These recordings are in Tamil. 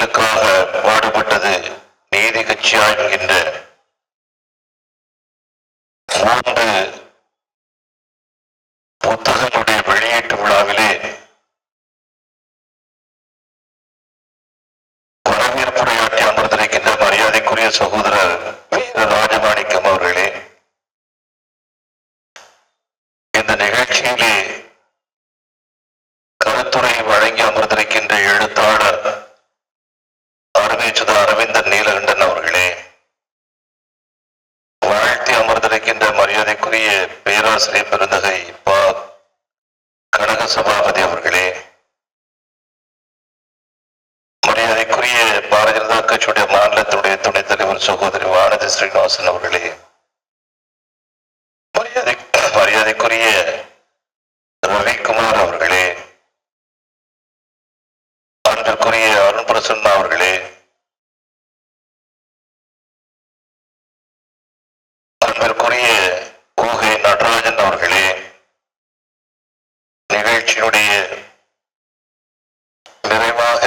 மக்களுக்காக பேராசிரியர் பெருந்தகை பா. கனக சபாபதி அவர்களே. மரியாதைக்குரிய பாரதிய ஜனதா கட்சியுடைய மாநிலத்தினுடைய துணைத் தலைவர் சகோதரி வானதி ஸ்ரீனிவாசன் அவர்களே. மரியாதை மரியாதைக்குரிய ரவிக்குமார் அவர்களே. அன்பிற்குரிய அருண் பிரசன்னா அவர்களே. நிகழ்ச்சியினுடைய நிறைவாக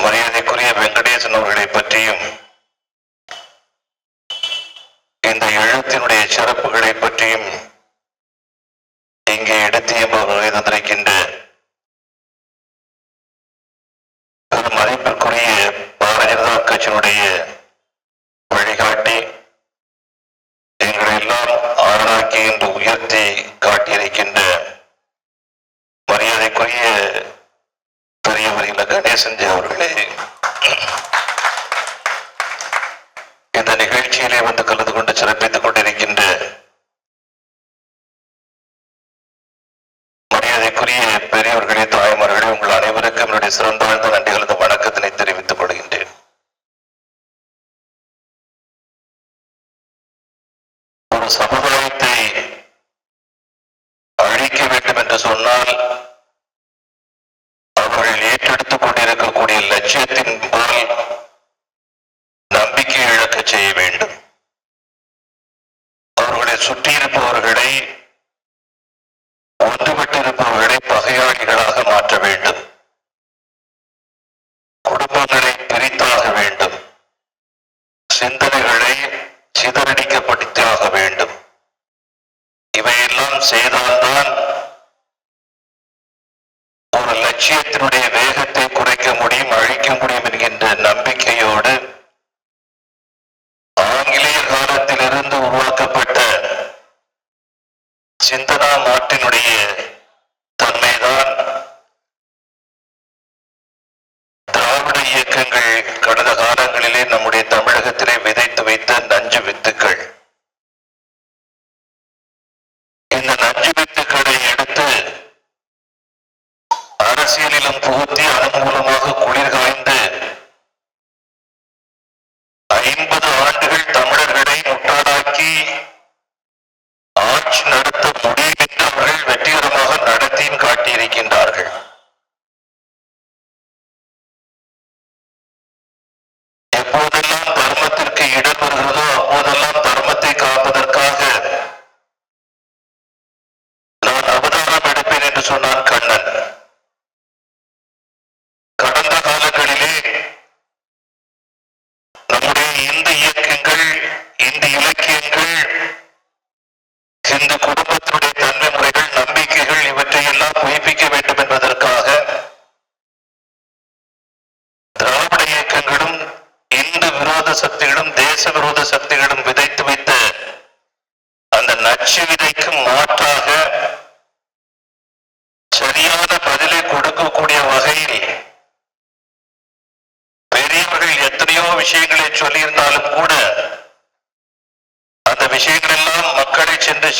மரியாதைக்குரிய வெங்கடேசன் அவர்களை பற்றியும் இந்த எழுத்தினுடைய சிறப்புகளை பற்றியும் பெரிய பெரிய பெரியவர்களாக நேசஞ்சு அவர்களே chatting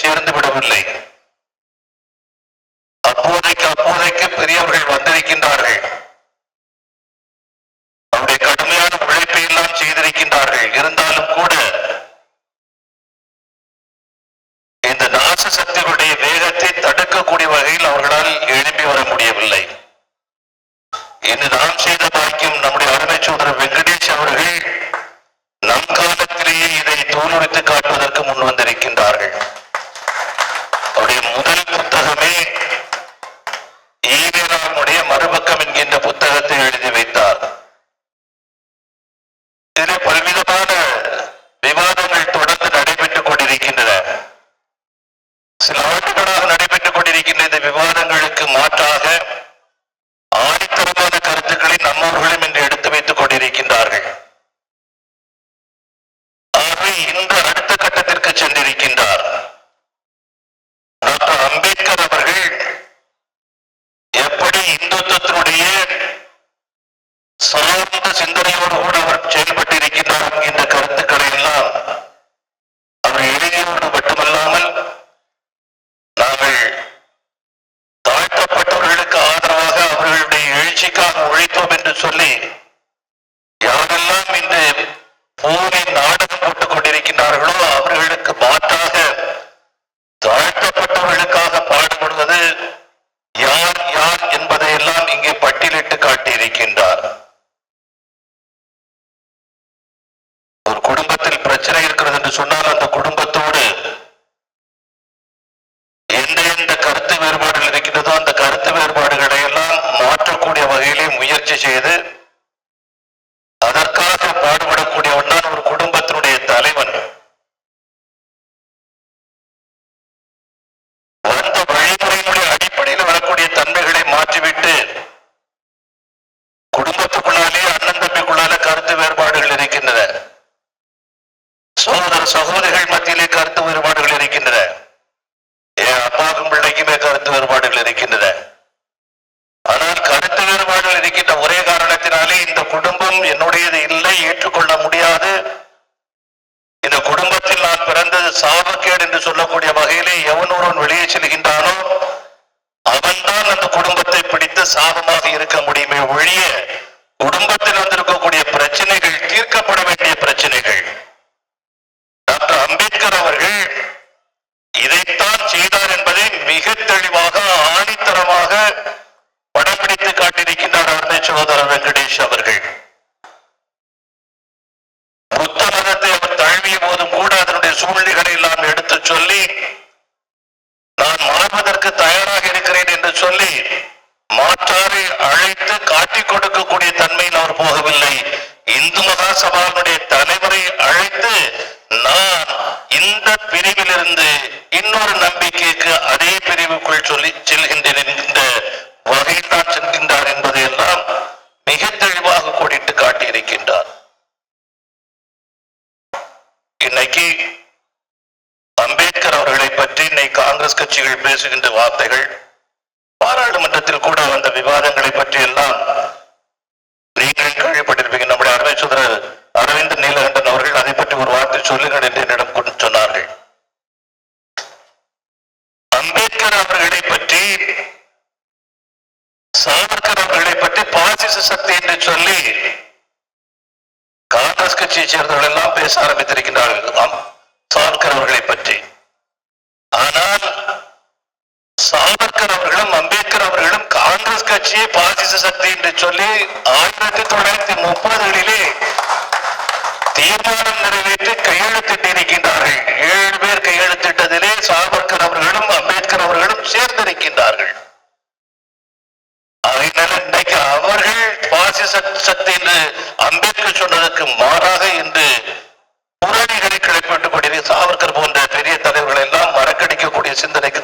சேர்ந்து விடவில்லை அப்போதைக்கு அப்போதைக்கு பெரியவர்கள் வந்திருக்கின்றார்கள். அவருடைய கடுமையான உழைப்பை எல்லாம் செய்திருக்கின்றார்கள். இருந்தாலும் கூட இந்த நாச சக்திகளுடைய வேகத்தை தடுக்கக்கூடிய வகையில் அவர்களால் எழுப்பி வர முடியவில்லை. இன்று நாம் செய்த பாக்கியம் நம்முடைய அருமை சோதரர் வெங்கடேஷ் அவர்கள் நம் காலத்திலேயே இதை தோலுரித்து காட்டுவதற்கு முன் வந்திருக்கின்றார்கள். அவருடைய முதல் புத்தகமே ஈவேராவுடைய மறுபக்கம் என்கின்ற புத்தகத்தை எழுதி வைத்தார் இதில் பல்விதமான விவாதங்கள் தொடர்ந்து நடைபெற்றுக் கொண்டிருக்கின்றன சில ஆண்டுகளாக நடைபெற்றுக் கொண்டிருக்கின்ற இந்த விவாதங்களுக்கு மாற்றாக ஆணித்தரமான கருத்துக்களை நம்மவர்களும் இன்று எடுத்து வைத்துக் கொண்டிருக்கின்றார்கள் ஆகவே இந்த அடுத்த கட்டத்திற்கு சென்றிருக்கின்றார் டாக்டர் அம்பேத்கர் அவர்கள் எப்படி இந்துத்துவத்தினுடைய சார்ந்த சிந்தனையோடு கூட அவர் செயல்பட்டிருக்கின்றார் என்கின்ற கருத்துக்களை எல்லாம் அவர் எழுதியோடு மட்டுமல்லாமல் நாங்கள் தாழ்த்தப்பட்டவர்களுக்கு ஆதரவாக அவர்களுடைய எழுச்சிக்காக உழைத்தோம் என்று சொல்லி யாரெல்லாம் இந்த போரில் நாடகம் போட்டுக் கொண்டிருக்கின்றார்களோ அவர்களுக்கு மாற்றாக தாழ்த்தப்பட்டவர்களுக்காக பாடுபடுவது யார் யார் என்பதை எல்லாம் இங்கே பட்டியலிட்டு காட்டியிருக்கின்றார் ஒரு குடும்பத்தில் பிரச்சனை இருக்கிறது என்று சொன்னால் அந்த குடும்பத்தோடு எந்த எந்த கருத்து வேறுபாடுகள் இருக்கின்றதோ அந்த கருத்து வேறுபாடுகளை எல்லாம் மாற்றக்கூடிய வகையிலே முயற்சி குடும்பம் என்னுடையது இல்லை ஏற்றுக்கொள்ள முடியாது. இந்த குடும்பத்தில் நான் பிறந்தது சாபக்கேடு என்று சொல்லக்கூடிய வகையிலே எவன் ஒருவன் வெளியே செல்கின்றானோ அவன்தான் அந்த குடும்பத்தை பிடித்து சாபமாக இருக்க முடியுமே ஒழிய குடும்பத்தில் வந்திருக்கக்கூடிய பிரச்சனைகள் தீர்க்கப்பட வேண்டிய பிரச்சனைகள் டாக்டர் அம்பேத்கர் அவர்கள் இதைத்தான் செய்தார் என்பதை மிக தெளிவாக ஆணித்தரமாக படம் பிடித்து காட்டியிருக்கின்றார் அருமை சகோதரர் வெங்கடேஷ் அவர்கள் புத்த மதத்தை அவர் தழுவிய போதும் கூட அதனுடைய சூழ்நிலைகளை எல்லாம் எடுத்து சொல்லி நான் மாறுவதற்கு தயாராக இருக்கிறேன் என்று சொல்லி மாற்றாரை அழைத்து காட்டிக் கொடுக்கக்கூடிய தன்மையில் அவர் போகவில்லை இந்து மகா சபாவினுடைய தலைவரை அழைத்து நான் இந்த பிரிவிலிருந்து இன்னொரு நம்பிக்கைக்கு அதே பிரிவுக்குள் சொல்லி செல்கின்றேன் என்கின்ற வகையில் தான் செல்கின்றார் என்பதையெல்லாம் மிக தெளிவாக கோடிட்டு காட்டியிருக்கின்றார் இன்னைக்கு அம்பேத்கர் அவர்களை பற்றி இன்னைக்கு காங்கிரஸ் கட்சிகள் பேசுகின்ற வார்த்தைகள் பாராளுமன்றத்தில் கூட அந்த விவாதங்களை பற்றி எல்லாம் நீங்கள் கேள்விப்பட்டிருப்பீங்க. நம்முடைய அருமை சுதரர் அரவிந்த் நீலகண்டன் அவர்கள் அதை பற்றி ஒரு வார்த்தை சொல்லுங்கள் என்று என்னிடம் சொன்னார்கள். அம்பேத்கர் அவர்களை பற்றி சாவர்கர் அவர்களை பற்றி பாசிச சக்தி என்று சொல்லி காங்கிரஸ் கட்சியை சேர்ந்தவர்கள் எல்லாம் பேச ஆரம்பித்திருக்கின்றார்கள் ஆம், சாவர்கர் அவர்களை பற்றி ஆனால் சாவர்கர் அவர்களும் அம்பேத்கர் அவர்களும் காங்கிரஸ் கட்சியை பாசிச சக்தி என்று சொல்லி ஆயிரத்தி தொள்ளாயிரத்தி முப்பதுகளிலே தீர்மானம் நிறைவேற்றி கையெழுத்திட்டிருக்கின்றார்கள் ஏழு பேர் கையெழுத்திட்டதிலே சாவர்கர் அவர்களும் அம்பேத்கர் அவர்களும் சேர்ந்திருக்கின்றார்கள். அதனால இன்றைக்கு அவர்கள் பாசிச சக்தி என்று அம்பேத்கர் சொன்னதற்கு மாறாக இன்று புரணிகளை கிளப்பிட்டுக் கொண்டிருக்க சாவர்கர் போன்ற பெரிய தலைவர்கள் எல்லாம் மறக்கடிக்கக்கூடிய சிந்தனைக்கு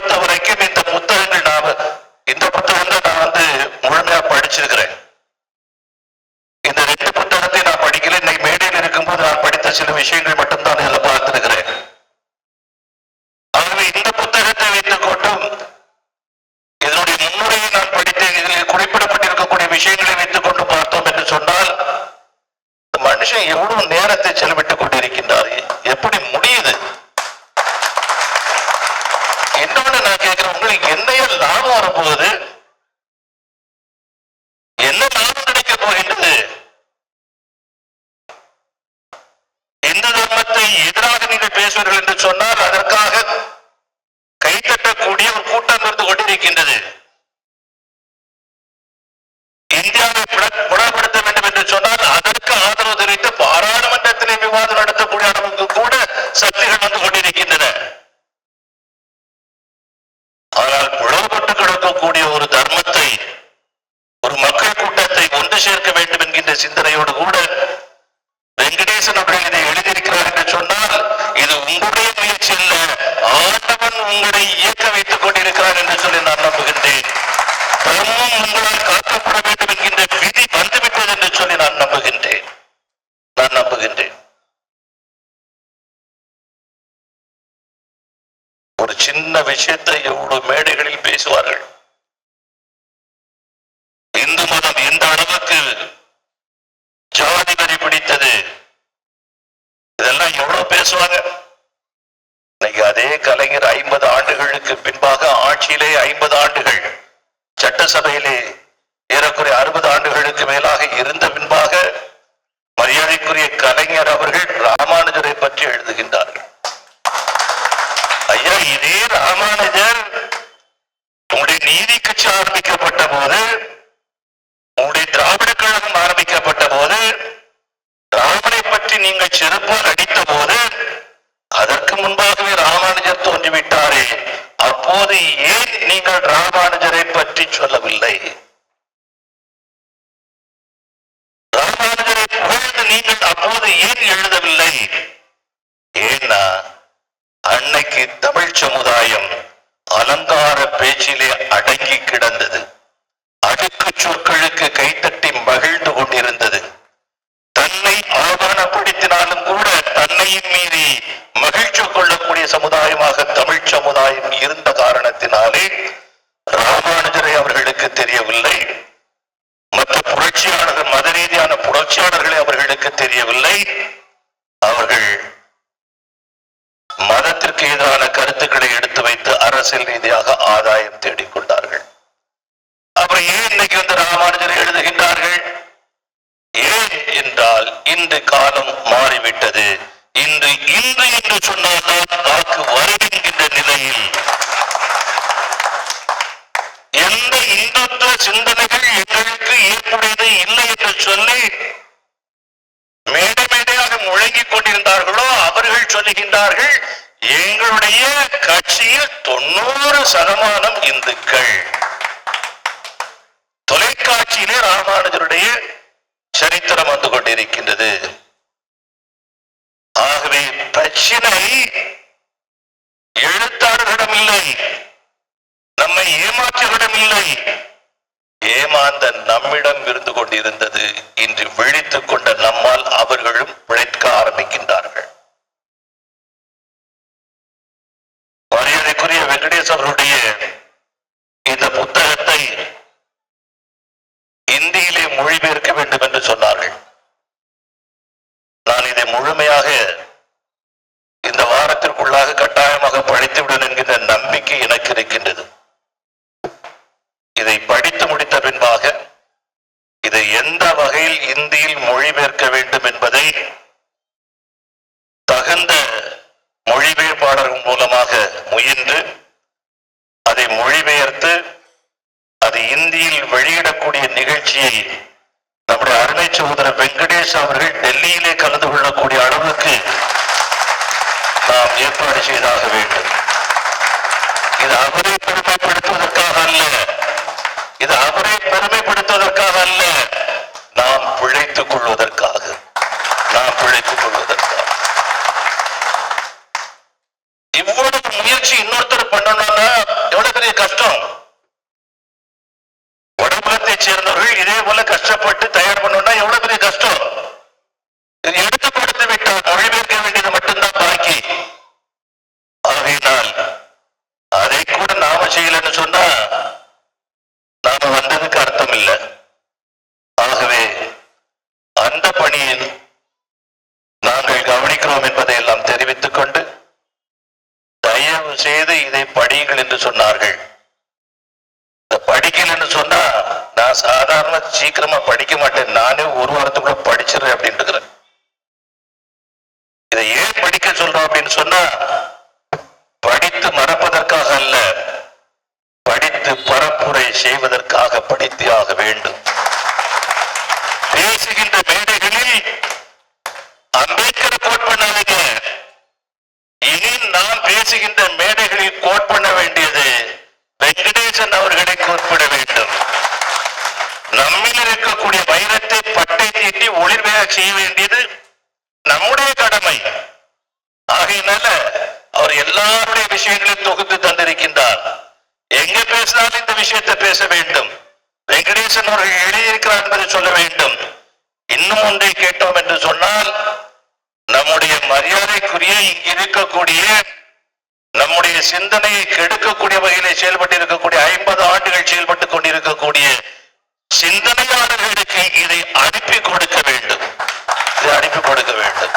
என்னை சொன்னால் அதற்காக கைத்தட்டக்கூடிய ஒரு கூட்டம் இருந்து கொண்டிருக்கின்றது. இந்தியாவை புலப்படுத்த வேண்டும் என்று சொன்னால் அதற்கு ஆதரவு தெரிவித்து பாராளுமன்றத்திலே விவாதம் நடத்தக்கூடிய அளவுக்கு கூட சக்திகள் வந்து கொண்டிருக்கின்றன. ஆனால் புலப்பட்டு கிடக்கக்கூடிய ஒரு தர்மத்தை ஒரு மக்கள் கூட்டத்தை ஒன்று சேர்க்க வேண்டும் என்கின்ற சிந்தனையோடு கூட வெங்கடேசன் உங்களை இயக்க வைத்துக் கொண்டிருக்கிறார் என்று சொல்லி நான் நம்புகின்றேன். தர்மம் உங்களால் காக்கப்பட வேண்டும் என்கின்ற விதி வந்துவிட்டது என்று சொல்லி நான் நம்புகின்றேன். நான் நம்புகின்றேன். ஒரு சின்ன விஷயத்தை எவ்வளவு மேடைகளில் பேசுவார்கள் இந்து மதம் எந்த அளவுக்கு ஜாதி வரி பிடித்தது இதெல்லாம் எவ்வளவு பேசுவாங்க இன்னைக்கு அதே கலைஞர் ஐம்பது ஆண்டுகளுக்கு பின்பாக ஆட்சியிலே ஐம்பது ஆண்டுகள் சட்டசபையிலே ஏறக்குறைய அறுபது ஆண்டுகளுக்கு மேலாக இருந்த பின்பாக மரியாதைக்குரிய கலைஞர் அவர்கள் ராமானுஜரை பற்றி எழுதுகின்றார். நீங்கள் ராமானுஜரை பற்றி சொல்லவில்லை. ஆட்சியாளர்களே அவர்களுக்கு தெரியவில்லை. அவர்கள் மதத்திற்கு எதிரான கருத்துக்களை எடுத்து வைத்து அரசியல் ரீதியாக ஆதாயம் தேடிக்கொண்டார்கள் அப்புறம் ஏன் இன்னைக்கு வந்து ராமானுஜர் எழுதுகின்றார்கள்? ஏன் என்றால் இன்று காலம் மாறிவிட்டது. இன்று இன்று என்று சொன்னால்தான் வாக்கு வரும் நிலையில் எந்த இந்துத்துவ சிந்தனைகள் எங்களுக்கு ஏற்புடையது இல்லை என்று சொல்லி மேடை மேடையாக முழங்கிக் கொண்டிருந்தார்களோ அவர்கள் சொல்லுகின்றார்கள் எங்களுடைய கட்சியில் தொண்ணூறு சதமானம் இந்துக்கள். தொலைக்காட்சியிலே ராமானுஜருடைய சரித்திரம் வந்து கொண்டிருக்கின்றது. ஆகவே பிரச்சினை எழுத்தாளர்களிடம் இல்லை. நம்மை ஏமாற்றுகளிடம் இல்லை ஏமாந்த நம்மிடம் இருந்து கொண்டிருந்தது இன்று விழித்துக் கொண்ட நம்மால் அவர்களும் பிழைக்க ஆரம்பிக்கின்றார்கள். மரியாதைக்குரிய வெங்கடேஷ் அவருடைய இந்த புத்தகத்தை இந்தியிலே மொழிபெயர்க்க வேண்டும் என்று சொன்னார்கள் நான் இதை முழுமையாக இந்த வாரத்திற்குள்ளாக கட்டாயமாக படித்துவிடும் என்கின்ற நம்பிக்கை எனக்கு இருக்கின்றது இதை படித்து முடித்த பின்பாக இதை எந்த வகையில் இந்தியில் மொழிபெயர்க்க வேண்டும் என்பதை தகுந்த மொழிபெயர்ப்பாளர்கள் மூலமாக முயன்று அதை மொழிபெயர்த்து டிவியில் வெளியிடக்கூடிய நிகழ்ச்சியை நம்முடைய அருமை சகோதரர் வெங்கடேஷ் அவர்கள் டெல்லியிலே கலந்து கொள்ளக்கூடிய அளவுக்கு நாம் ஏற்பாடு செய்தாக வேண்டும். இது அவரை பெருமைப்படுத்துவதற்காக அல்ல. இது அவரை பெருமைப்படுத்துவதற்காக அல்ல. நாம் பிழைத்துக் கொள்வதற்காக. நாம் பிழைத்துக் கொள்வதற்காக. இவ்வளவு முயற்சி இன்னொருத்தர் பண்ணணும்னா எவ்வளவு பெரிய கஷ்டம்? சேர்ந்தவர்கள் இதே போல கஷ்டப்பட்டு தயார் படிச்சிடுறேன் எல்லாருடைய விஷயங்களையும் தொகுத்து தந்திருக்கின்றார். எங்க பேசினாலும் இந்த விஷயத்தை பேச வேண்டும். வெங்கடேசன் அவர்கள் எழுதியிருக்கிறார் என்பதை சொல்ல வேண்டும். இன்னும் ஒன்றை கேட்டோம் என்று சொன்னால் நம்முடைய மரியாதைக்குரிய இருக்கக்கூடிய நம்முடைய சிந்தனையை கெடுக்கக்கூடிய வகையிலே செயல்பட்டு இருக்கக்கூடிய ஐம்பது ஆண்டுகள் செயல்பட்டு கொண்டிருக்கக்கூடிய சிந்தனையாளர்களுக்கு இதை அனுப்பி கொடுக்க வேண்டும். இதை அனுப்பி கொடுக்க வேண்டும்.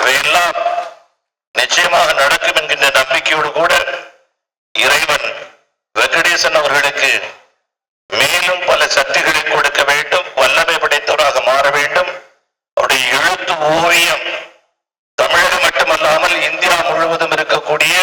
இவையெல்லாம் நிச்சயமாக நடக்கும் என்கின்ற நம்பிக்கையோடு கூட இறைவன் வெங்கடேசன் அவர்களுக்கு மேலும் பல சக்திகளை கொடுக்க வேண்டும் வல்லமை படைத்தவராக மாற வேண்டும். அவருடைய எழுத்து ஓவியம் தமிழகம் மட்டுமல்லாமல் இந்தியா முழுவதும் இருக்கக்கூடிய